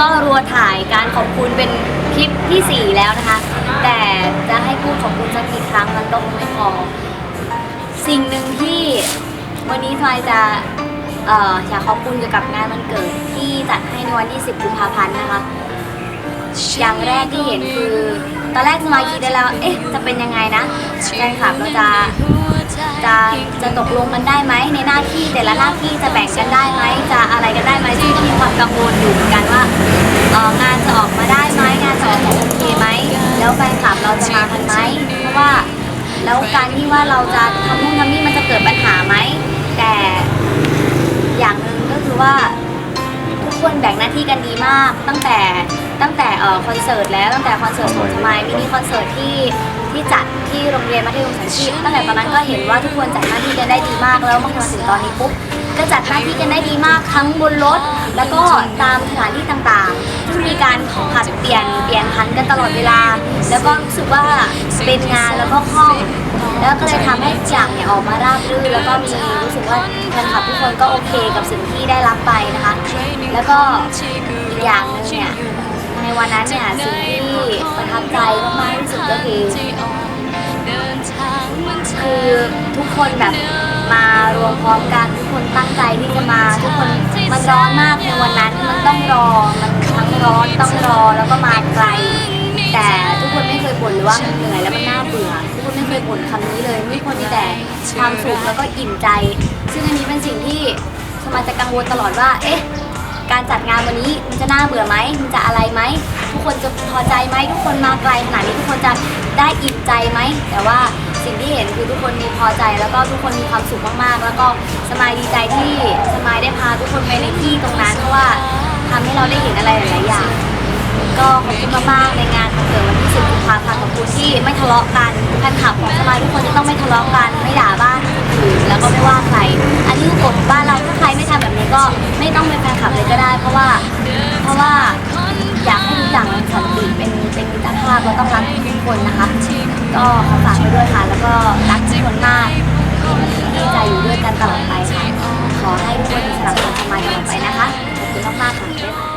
ก็รัวถ่ายการขอบคุณเป็นคลิปที่ 4 แล้วนะคะ แต่จะให้พูดขอบคุณสักกี่ครั้งมันก็คงไม่พอ สิ่งหนึ่งที่วันนี้ทอยจะเอ่ออยากขอบคุณเกี่ยวกับงานวันเกิดที่จัดให้ในวันที่ 10 กุมภาพันธ์นะคะ อย่างแรกที่เห็นคือ ตอนแรกสมายคิดได้แล้ว เอ๊ะ จะเป็นยังไงนะแฟนคลับเราจะจะจะตกลงกันได้ไหมในหน้าที่แต่ละหน้าที่จะแบ่งกันได้ไหมจะอะไรกันได้ไหมซึ่งก็มีความกังวลอยู่ เอ่องานจะออกมาได้ไหมงานจะออกมาโอเคไหมแล้วแฟนคลับเราจะมากันไหมเพราะว่าแล้วการที่ว่าเราจะทำนู่นทำนี่มันจะเกิดปัญหาไหมแต่อย่างหนึ่งก็คือว่าทุกคนแบ่งหน้าที่กันดีมาก ตั้งแต่ตั้งแต่เอ่อคอนเสิร์ตแล้วตั้งแต่คอนเสิร์ตของสมัยมินิคอนเสิร์ตที่ที่จัดที่โรงเรียนมัธยมสันชีพตั้งแต่ตอนนั้นก็เห็นว่าทุกคนจัดหน้าที่กันได้ดีมากแล้วเมื่อมาถึงตอนนี้ปุ๊บก็จัดหน้าที่กันได้ดีมากทั้งบนรถ แล้วก็ตามสถานที่ต่างๆซึ่มีการผัดเปลี่ยนเปลี่ยนพันกันตลอดเวลา แล้วก็รู้สึกว่าเป็นงานแล้วก็คล่อง แล้วก็เลยทำให้ทุกอย่างเนี่ยออกมาราบรื่นแล้วก็มีรู้สึกว่าแฟนคลับทุกคนก็โอเคกับสิ่งที่ได้รับไปนะคะ แล้วก็อีกอย่างหนึงเนี่ยในวันนั้นเนี่ยสิ่งที่ประทับใจมากๆที่สุดก็คือคือทุกคนแบบมารวมพร้อมกันทุกคนตั้งใจที่จะมาทุกคน มันร้อนมากในวันนั้นมันต้องรอ มันทั้งร้อนต้องรอแล้วก็มาไกล แต่ทุกคนไม่เคยบ่นเลยว่ามันเหนื่อยแล้วมันน่าเบื่อ ทุกคนไม่เคยบ่นคำนี้เลยทุกคนมีแต่ความสุขแล้วก็อิ่มใจ ซึ่งอันนี้เป็นสิ่งที่สมาจะกังวลตลอดว่า เอ๊ะ การจัดงานวันนี้มันจะน่าเบื่อไหมมันจะอะไรไหม ทุกคนจะพอใจไหมทุกคนมาไกลขนาดนี้ทุกคนจะได้อิ่มใจไหม แต่ว่า สิ่งที่เห็นคือทุกคนมีพอใจ แล้วก็ทุกคนมีความสุขมากๆ แล้วก็สมายดีใจที่สมายได้พาทุกคนไปในที่ตรงนั้นเพราะว่าทำให้เราได้เห็นอะไรหลายๆอย่าง ก็ขอบคุณมากๆในงานวันเกิดวันที่10กุมภาพันธ์ของคุณที่ไม่ทะเลาะกันแฟนคลับของสมายทุกคนจะต้องไม่ทะเลาะกันไม่ด่าบ้านคนอื่นแล้วก็ไม่ว่าใคร อันนี้คือกฎบ้านเราถ้าใครไม่ทำแบบนี้ก็ไม่ต้องเป็นแฟนคลับเลยก็ได้ เพราะว่าเพราะว่าอยากให้ทุกอย่างมันสันติเป็นเป็นมิตรภาพเราต้องรักทุกคนนะคะ ก็ขอฝากไว้ด้วยค่ะ แล้วก็รักทุกคนมากที่จะอยู่ด้วยกันตลอดไปค่ะ ขอให้ทุกคนสลับกันสมายตลอดไปนะคะ ขอบคุณมากๆค่ะ